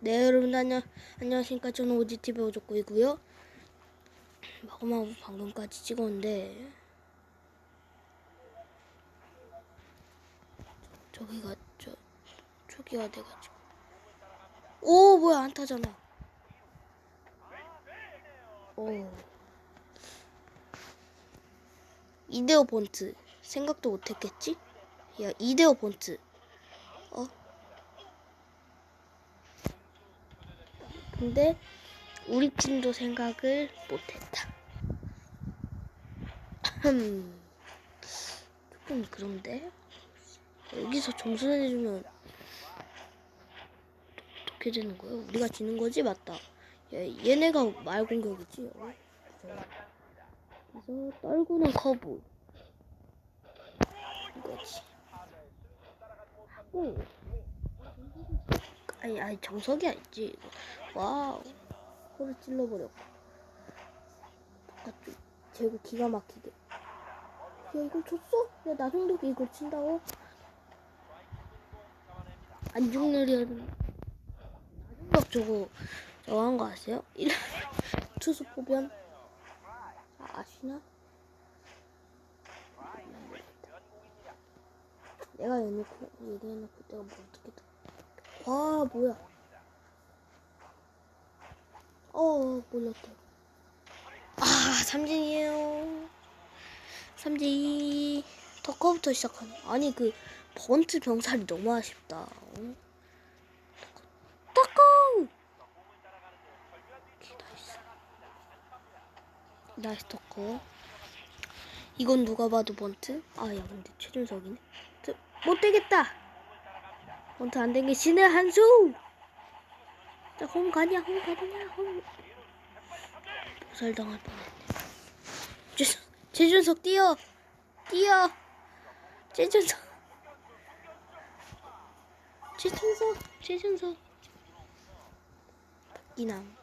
네 여러분 안녕 안녕하십니까. 저는 오지TV 오족구이고요. 마구마구 방금까지 찍었는데 저기가 저 초기화 돼가지고. 오 뭐야 안 타잖아. 오. 이데오 본트. 생각도 못했겠지? 야 이데오 본트. 어? 근데 우리 팀도 생각을 못했다. 흠, 조금 그런데 여기서 점수 내주면 어떻게 되는 거야? 우리가 지는 거지 맞다. 야, 얘네가 말 공격이지. 어? 그래서 떨구는 커브 이거지. 하고 아니 아니 정석이 아니지. 와우 코를 찔러버렸고 바깥쪽 제고 기가 막히게 야 이걸 쳤어? 야 나성덕이 이걸 친다고? 안 죽느리는 나성덕 저거 저거 한 거 아세요? 일 투수 포변 아, 아시나? 내가 얘놓고 얘기해놓고 내가 뭐 어떻게 다- 와 뭐야 어, 몰랐다. 아, 삼진이에요. 삼진. 터커부터 시작하네. 아니, 그, 번트 병살이 너무 아쉽다. 어? 터커! 나이스. 나이스 터커. 이건 누가 봐도 번트? 아, 야, 근데 최준석이네. 저, 못 되겠다! 번트 안된게 신의 한 수! 자, 홈 가냐, 홈 가냐, 홈. 보살당할 뻔했네. 최준, 최준석 뛰어, 뛰어, 최준석, 최준석, 최준석. 박기남.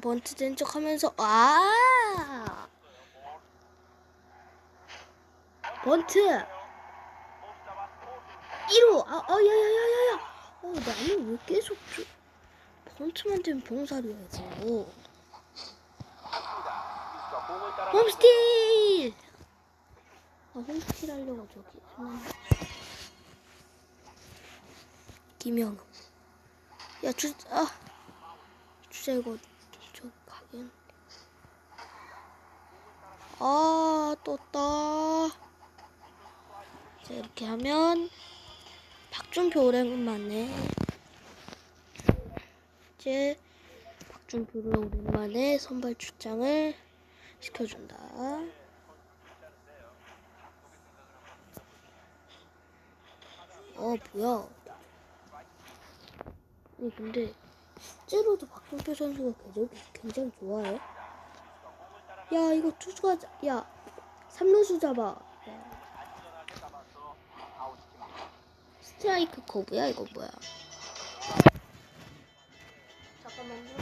번트 된 척 하면서 아 번트 1호 아, 아, 야, 야, 야, 야, 야. 어, 나는 왜 계속 저, 번트만 되면 병살이야지. 홈스틸! 아, 홈스틸 하려고 저기. 김영우. 야, 주, 아. 주자, 이거, 저, 가긴. 아, 떴다. 자, 이렇게 하면, 박준표 오랜만에 이제 박준표를 오랜만에 선발 출장을 시켜준다. 어 뭐야? 아니 근데 실제로도 박준표 선수가 굉장히, 좋아해. 야 이거 투수가 자- 야 삼루수 잡아. 야. 스트라이크 커브야 이거 뭐야? 잠깐만요.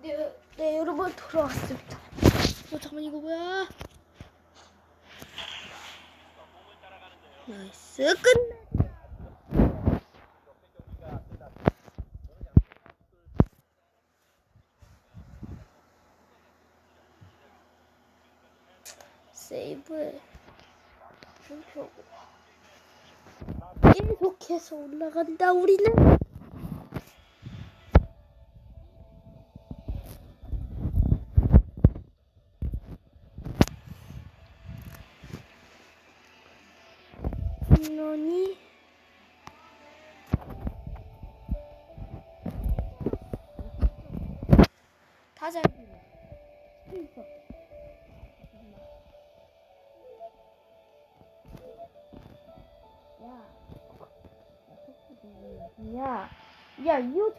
네, 네 여러분 돌아왔습니다. 어 잠깐 이거 뭐야? 나이스 끝내. 세이브에 준표고 계속해서 올라간다 우리는. 홈런이 타자 야, 야, 이옷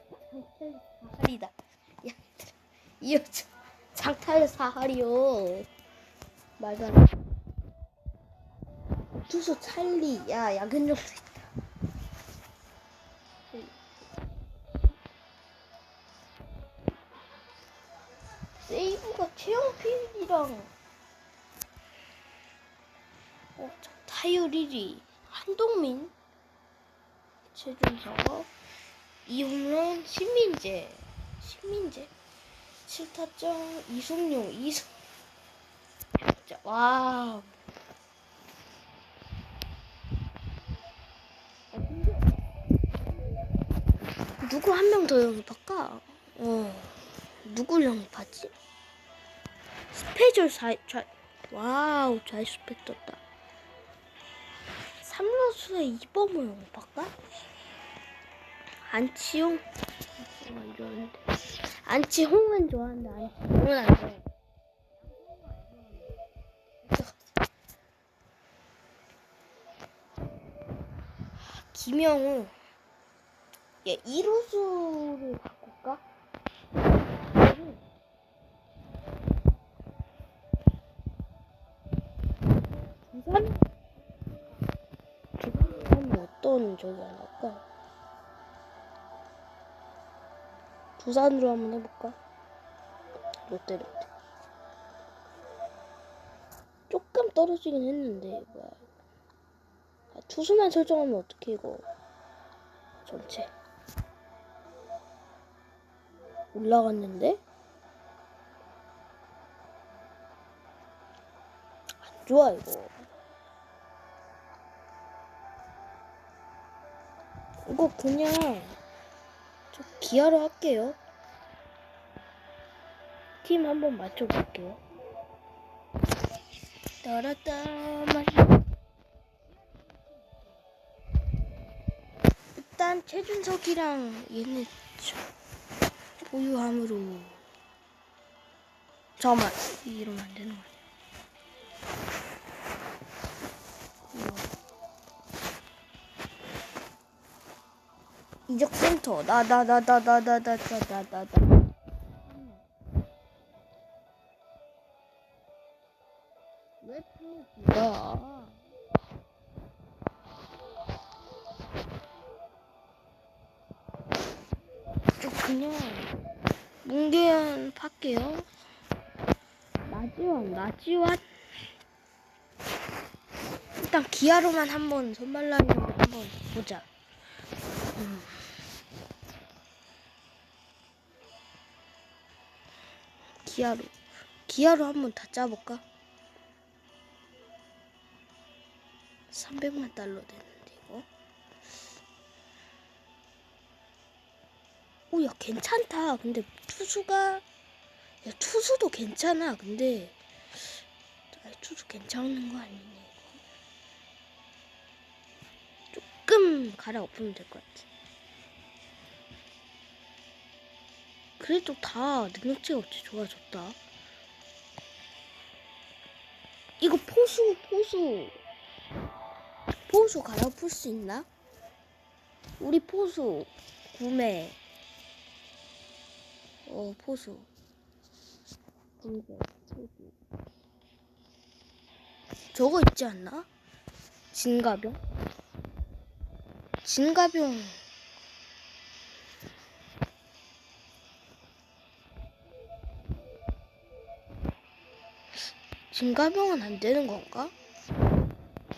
장탈 사하리다. 야, 이어 장탈 사하리요. 말도 안 돼. 투수 찰리, 야, 야근 정도 있다. 세이브가 최영필이랑 어, 타이어 리리, 한동민? 최준석. 이홈런 신민재. 신민재. 7타점 이승용. 이승. 근데 누구 한 명 더 영입할까? 어. 누굴 영입하지? 스페셜 사, 좌, 와우 좌이스펙 떴다 3루수에 이범호 영입할까? 안치홍. 어, 이러는데 안치홍은 좋아하는데 안치홍은 안 좋아해. 김영우. 얘 1루수를 저기 안 할까? 두산으로 한번 해볼까? 롯데 롯데 조금 떨어지긴 했는데 뭐야. 아, 투수만 설정하면 어떻게 이거. 전체. 올라갔는데? 안 좋아 이거 이거 그냥 저 기아로 할게요. 팀 한번 맞춰볼게요. 따라따 맞 일단 최준석이랑 얘네 저- 보유함으로. 잠깐만 이러면 안 되는 거 아니야 이적 센터 나 나 나 나 나 나 나 나 나나왜 풀리야 저 그냥 뭉개연 팔게요. 나지원, 나지원. 일단 기아로만 한번 선발라이로 한번 보자. 음. 기아로, 기아로 한번 다 짜볼까? 300만 달러 되는데 이거. 오, 야, 괜찮다. 근데 투수가, 야, 투수도 괜찮아. 근데, 아, 투수 괜찮은 거 아니네. 조금 갈아엎으면 될 것 같아. 그래도 다 능력치가 어찌 좋아졌다. 이거 포수, 포수. 포수 갈아엎을 수 있나? 우리 포수 구매. 어, 포수. 구매, 포수. 저거 있지 않나? 진가병? 진가병. 진가병은 안 되는 건가?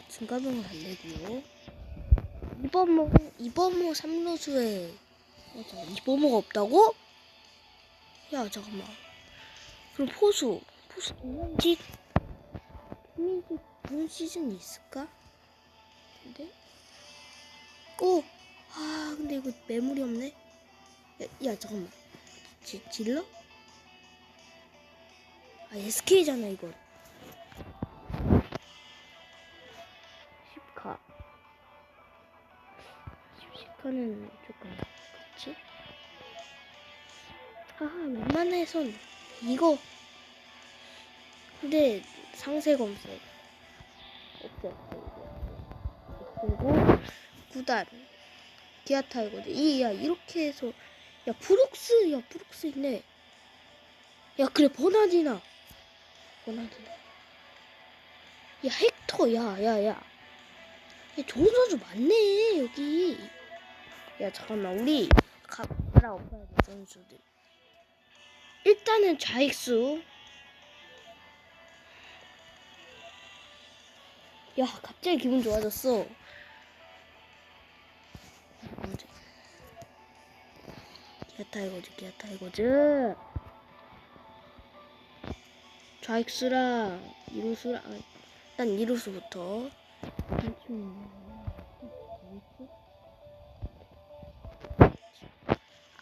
진가병은 안 되고요. 이범호, 이범호 삼루수에 어, 잠깐, 이범호가 없다고? 야 잠깐만. 그럼 포수, 포수 김민식, 김민식 본 시즌 있을까? 근데? 오, 아 근데 이거 매물이 없네. 야, 야 잠깐만. 지, 질러? 아 SK잖아 이거. 10카는 조금 그렇지? 하하 웬만해선 이거. 근데 상세 검색. 없애 없애고 구단. 기아 타이거즈. 이야 이렇게 해서. 야 브룩스 야 브룩스 있네. 야 그래 버나디나. 버나디나. 야 헥터. 야야야. 야, 좋은 선수 많네 여기 야 잠깐만. 우리 가라 엎어야 돼 선수들 일단은 좌익수. 야 갑자기 기분 좋아졌어. 기아 타이거즈 기아 타이거즈 좌익수랑 이루수랑 아, 일단 이루수부터.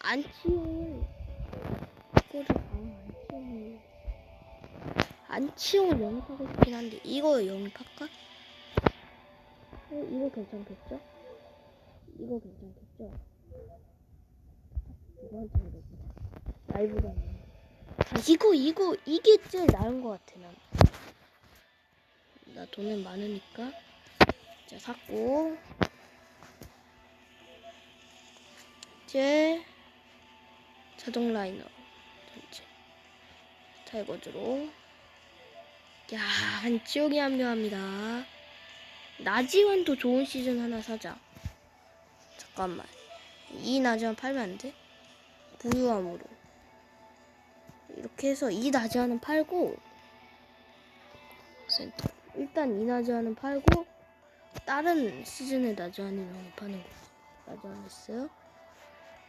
안 치워. 이거를 안 치워. 안 치워 영입하고 싶긴 한데 이거 영입할까? 어, 이거 괜찮겠죠? 이거 괜찮겠죠? 누구한테 물어보자. 하는 아, 이거 이거 이게 제일 나은 것 같아 난. 나 돈은 많으니까 자 샀고 이제 자동 라이너 전체. 타이거즈로. 야 한치옥이 합류합니다. 나지완도 좋은 시즌 하나 사자. 잠깐만. 이 나지완 팔면 안 돼? 부유함으로. 이렇게 해서 이 나지완은 팔고 센터. 일단 이 나지완은 팔고 다른 시즌의 나지완을 영입하는 거. 나지완 했어요?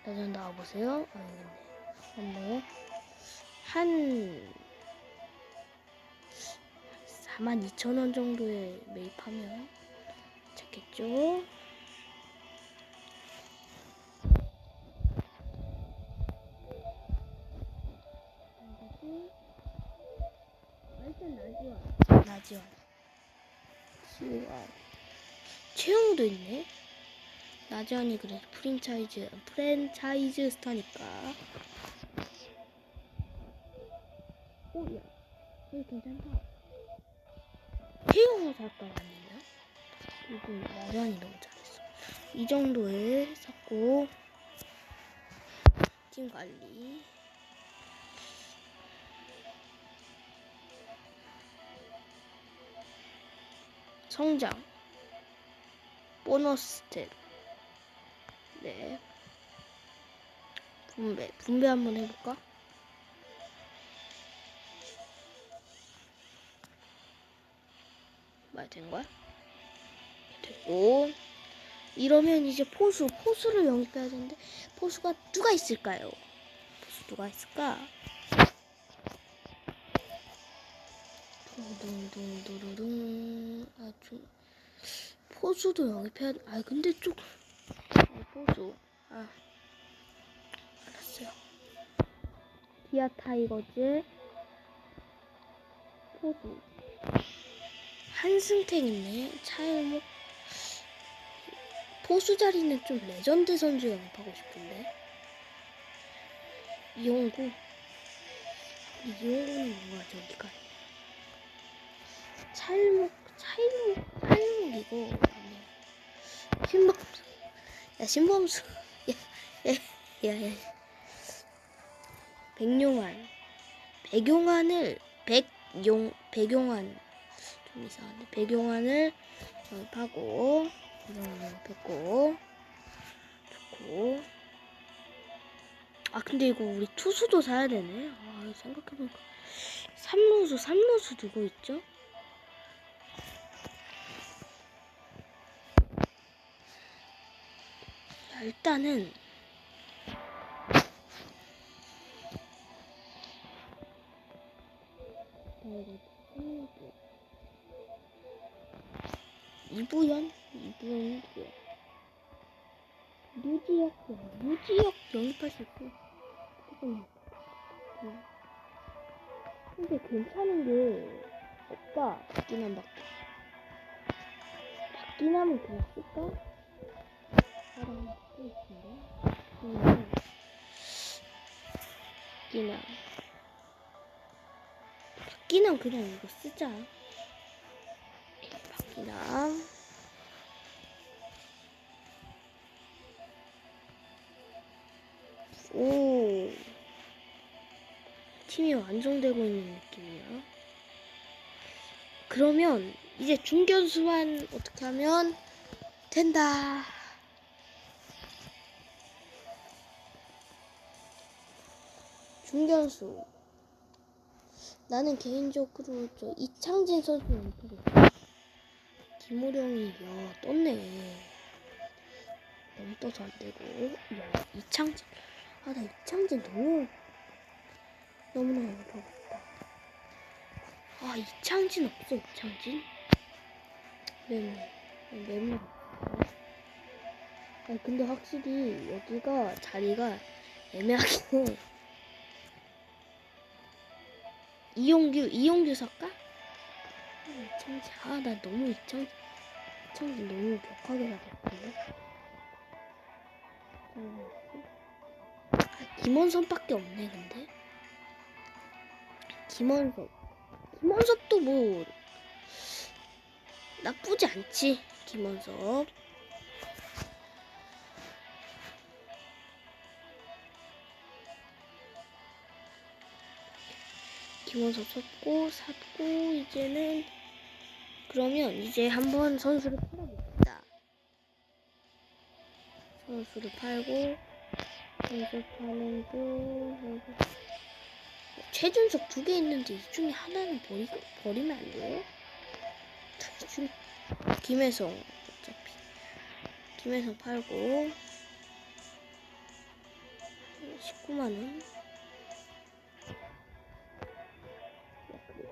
나지완 나와보세요. 아있 네. 한번 한 42,000원 정도에 매입하면 좋겠죠? 나지원 나지원 지원 채용도 있네. 나지원이 그래. 프랜차이즈 프랜차이즈 스타니까 오야. 이거 괜찮다. 채용을 살까 아니냐 이거 나지원이 너무 잘했어. 이 정도에 샀고 팀 관리. 성장. 보너스 스텝. 네. 분배. 분배 한번 해볼까? 말된 거야? 됐고. 이러면 이제 포수 포수를 영입해야 되는데 포수가 누가 있을까요? 포수 누가 있을까? 둥둥둥두루둥. 아주 포수도 영입해야 아 근데 좀 아, 포수. 아 알았어요. 기아 타이거즈. 포수 한승택 있네. 차일목 포수 자리는 좀 레전드 선수 영입하고 싶은데. 이용구. 이용구는 뭔가 저기가. 찰목 찰목 찰목 이거 아니야 신범수. 야 신범수. 야 야야. 백용환. 백용환을 백용 백용환 좀 이상한데 백용환을 영입하고 이런 영입했고 좋고. 아 근데 이거 우리 투수도 사야 되네. 아 생각해보니까. 삼루수 삼루수 누구 있죠? 자, 일단은 이부연 이부연 유지혁 유지혁 영입할 수 있고 조금 음. 근데 괜찮은 게 없다 바뀌면 바뀌 바뀌나면 그냥 쓸까? 사람 또 있는데 음. 바뀌나 바뀌나 그냥 이거 쓰자 바뀌나 오 팀이 완성되고 있는 느낌이야. 그러면 이제 중견수만 어떻게 하면 된다. 중견수. 나는 개인적으로 저 이창진 선수. 김우령이 야 떴네. 너무 떠서 안 되고 야 이창진 아 나 이창진 너무 너무너무 싶다. 아 이창진 없어 이창진? 네네 네네. 아 근데 확실히 여기가 자리가 애매하긴 해. 이용규 이용규 살까? 아, 이창진 아나 너무 이창 이창진 너무 격하게 잡았는데. 아, 김원섭밖에 없네 근데. 김원섭. 김원섭도 뭐 나쁘지 않지 김원섭. 김원섭 섰고 샀고 이제는 그러면 이제 한번 선수를 팔아봅시다. 선수를 팔고 선수 파는 중 최준석 두 개 있는데 이 중에 하나는 버리, 버리면 안 돼요? 김혜성 어차피. 김혜성 팔고. 19만원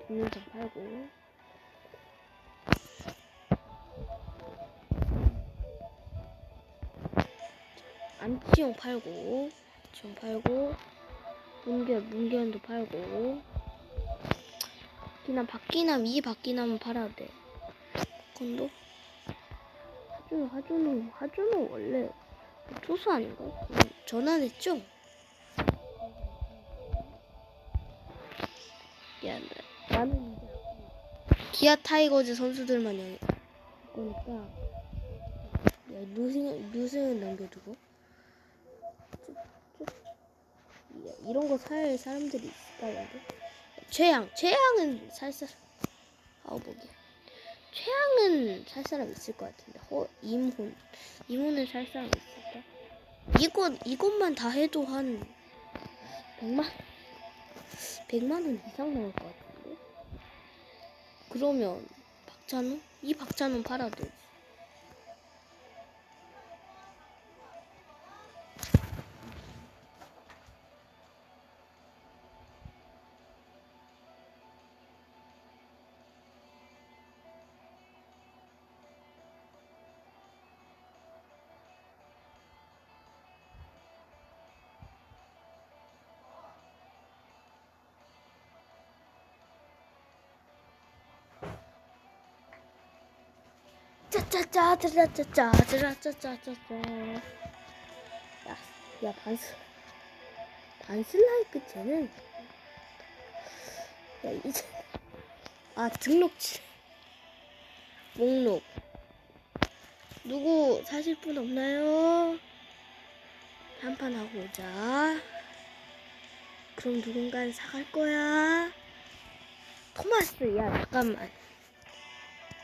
김혜성 팔고 안치용 팔고 안치용 팔고 문견 문견도 팔고. 박기남 박기남 이 박기남은 팔아야 돼. 건도? 하준호 하준호 하준호 원래 투수 아닌가? 음, 전환했죠? 야 나- 나는 기아 타이거즈 선수들만 할 거니까. 야 루승 루승은 남겨두고 야, 이런 거 살 사람들이 있을까 근데. 최양 최양은 살 사람 아우 보기 최양은 살 사람 있을 것 같은데. 허 임훈 임훈은 살 사람 있을까? 이것 이것만 다 해도 한 100만? 100만 원 이상 나올 것 같은데? 그러면 박찬호? 이 박찬호 팔아도 짜짜짜 짜짜짜 짜짜짜짜짜 야, 야 반스 반슬라이크 쟤는 야 이제 아 등록지 목록 누구 사실 분 없나요? 한판 하고 오자 그럼 누군가는 사갈 거야 토마스 야 잠깐만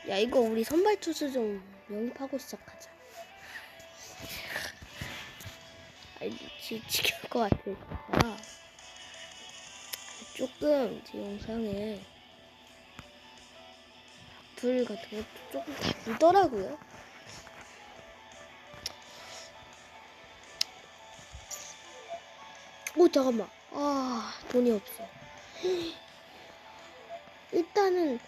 야 이거 우리 선발 투수 좀 영입하고 시작하자. 아니 지 지킬 것. 아, 조금 제 영상에 불 같은 것도 조금 달더라고요. 오 잠깐만. 아 돈이 없어. 일단은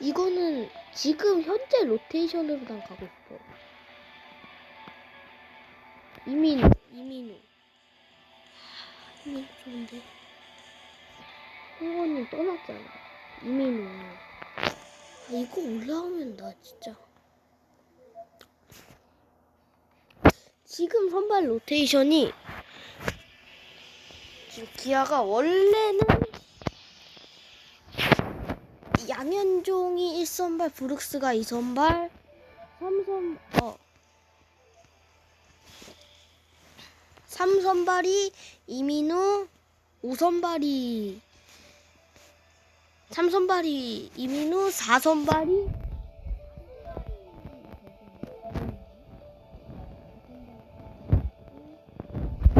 이거는 지금 현재 로테이션으로 난 가고 싶어. 이민우, 이민우. 하, 이민우 좋은데. 홍원님 떠났잖아. 이민우. 아, 이거 올라오면 나 진짜. 지금 선발 로테이션이 지금 기아가 원래는 양현종이 1선발, 브룩스가 2선발, 3선 어. 3선발이 이민우, 5선발이 3선발이 이민우, 4선발이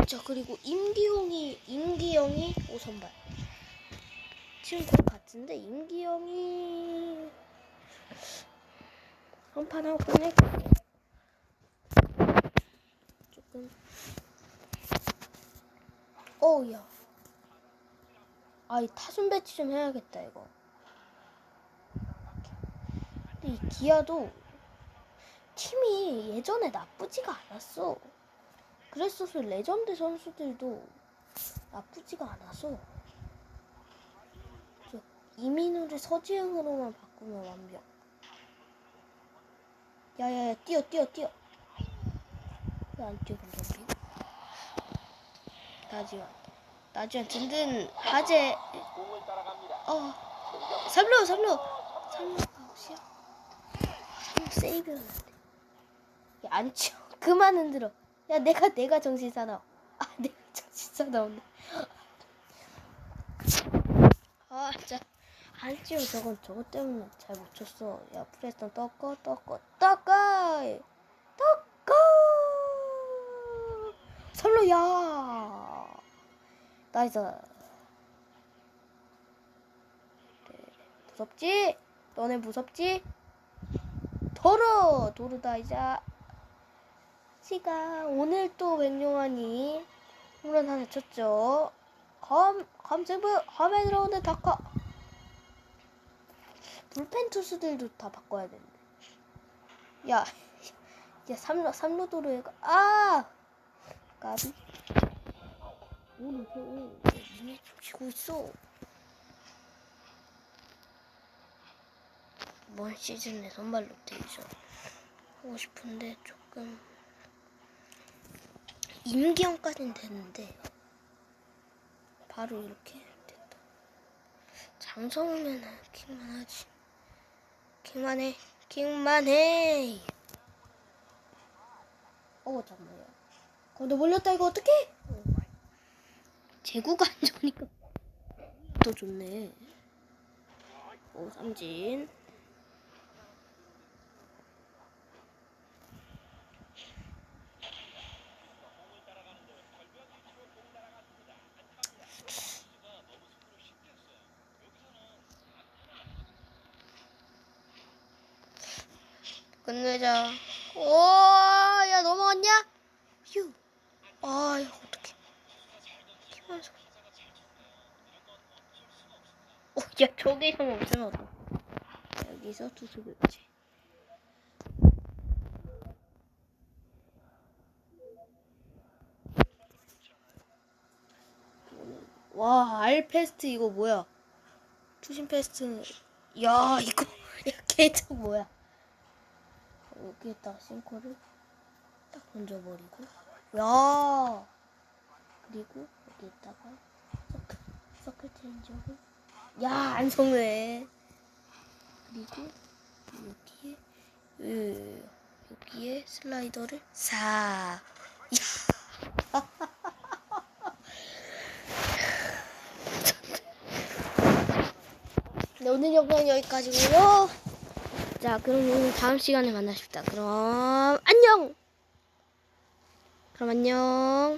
자 그리고 임기용이 임기영이 5선발. 지금 것 같은데 임기영이 한판 하고 끝낼게. 조금. 어우야. 아, 이 타순 배치 좀 해야겠다, 이거. 근데 이 기아도 팀이 예전에 나쁘지가 않았어. 그랬어서 레전드 선수들도 나쁘지가 않았어. 저 이민우를 서지흥으로만 바꾸면 완벽. 야야야 뛰어 뛰어 뛰어. 왜 안 뛰어 근데 나지원 나지원 든든 하재 어 삼루 삼루 삼루 아웃이야. 삼루 세이브는 안 돼. 야안 치워 그만 흔들어. 야 내가 내가 정신 사나워. 아 내가 정신 사나운데. 아 진짜 안 치워 저건 저것 때문에 잘 못 쳤어. 야 프레스턴 떡거 떡거 떡거 떡거 설로야 나이스 그래, 무섭지? 너네 무섭지? 도로 도로다 이제 씨가 오늘 또 백용환이 홈런 하나 쳤죠. 검 검세부 검에 들어오는 덕커 불펜 투수들도 다 바꿔야 되는데. 야, 야 삼루 삼루 도로에 가- 아 까비. 오늘 오 눈이 쫓기고 있어. 이번 시즌에 선발 로테이션 하고 싶은데 조금 임기형까지는 됐는데 바로 이렇게 됐다. 장성우면은 킹만 하지. 킹만 해. 킹만 해. 어 잠깐만요. 건너 몰렸다 이거 어떡해? 제구가 안 좋으니까 더 좋네. 오 삼진. 끝내자. 오, 야 넘어갔냐? 휴. 아, 야 어떡해. 소. 오, 야 저기 형 없으면 어떡해. 여기서 투수 교체. 와, 알페스트 이거 뭐야? 투신 페스트. 야, 이거 야, 개척 뭐야? 여기에다 싱크를 딱 던져버리고 야! 그리고 여기에다가 서클 서클 체인지업을 야안 속네 그리고 여기에 으, 여기에 슬라이더를 사! 네, 오늘 영상 여기까지고요. 자, 그럼 다음 시간에 만나십시다. 그럼 안녕. 그럼 안녕.